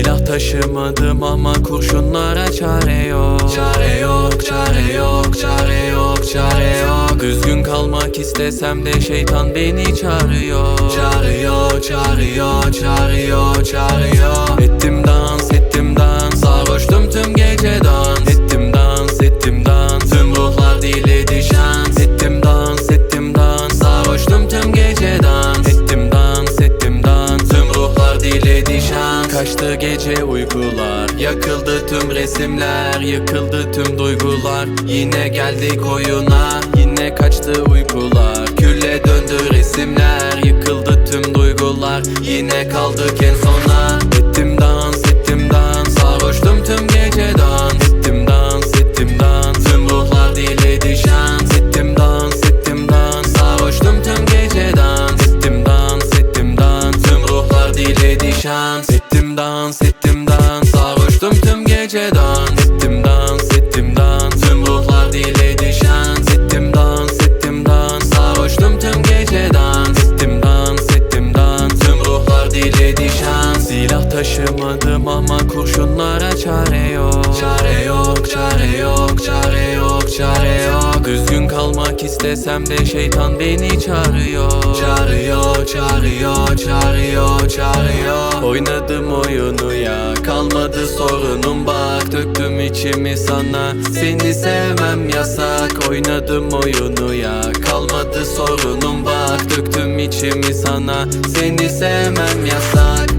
Silah taşımadım ama kurşunlara çare yok. Çare yok, çare yok, çare yok, çare yok. Düzgün kalmak istesem de şeytan beni çağırıyor. Çağırıyor, çağırıyor, çağırıyor, çağırıyor. Ettim dans, Kaçtı gece uykular Yakıldı tüm resimler Yıkıldı tüm duygular. Yine geldik oyuna Yine kaçtı uykular. Külle döndü resimler Yıkıldı tüm duygular. Yine kaldık en sona. Ettim dans, ettim dans Sarhoştum tüm gece dans Ettim dans, ettim dans Tüm ruhlar diledi şans Ettim dans, ettim dans Sarhoştum tüm gece dans Ettim dans, ettim dans Tüm ruhlar diledi şans Ettim dans, ettim dans. Sarhoştum tüm gece dans Ettim dans, ettim dans. Tüm ruhlar diledi şans Ettim dans, ettim dans. Sarhoştum tüm gece dans Ettim dans, ettim dans. Tüm ruhlar diledi şans Silah taşımadım ama kurşunlara çare yok. Çare yok, çare yok, çare yok, çare yok kalmak istesem de şeytan beni çağırıyor. Çağırıyor, çağırıyor, çağırıyor, çağırıyor. Oynadım oyunu ya Kalmadı sorunum. Bak Döktüm içimi sana. Seni sevmem yasak. Oynadım oyunu ya Kalmadı sorunum. Bak Döktüm içimi sana. Seni sevmem yasak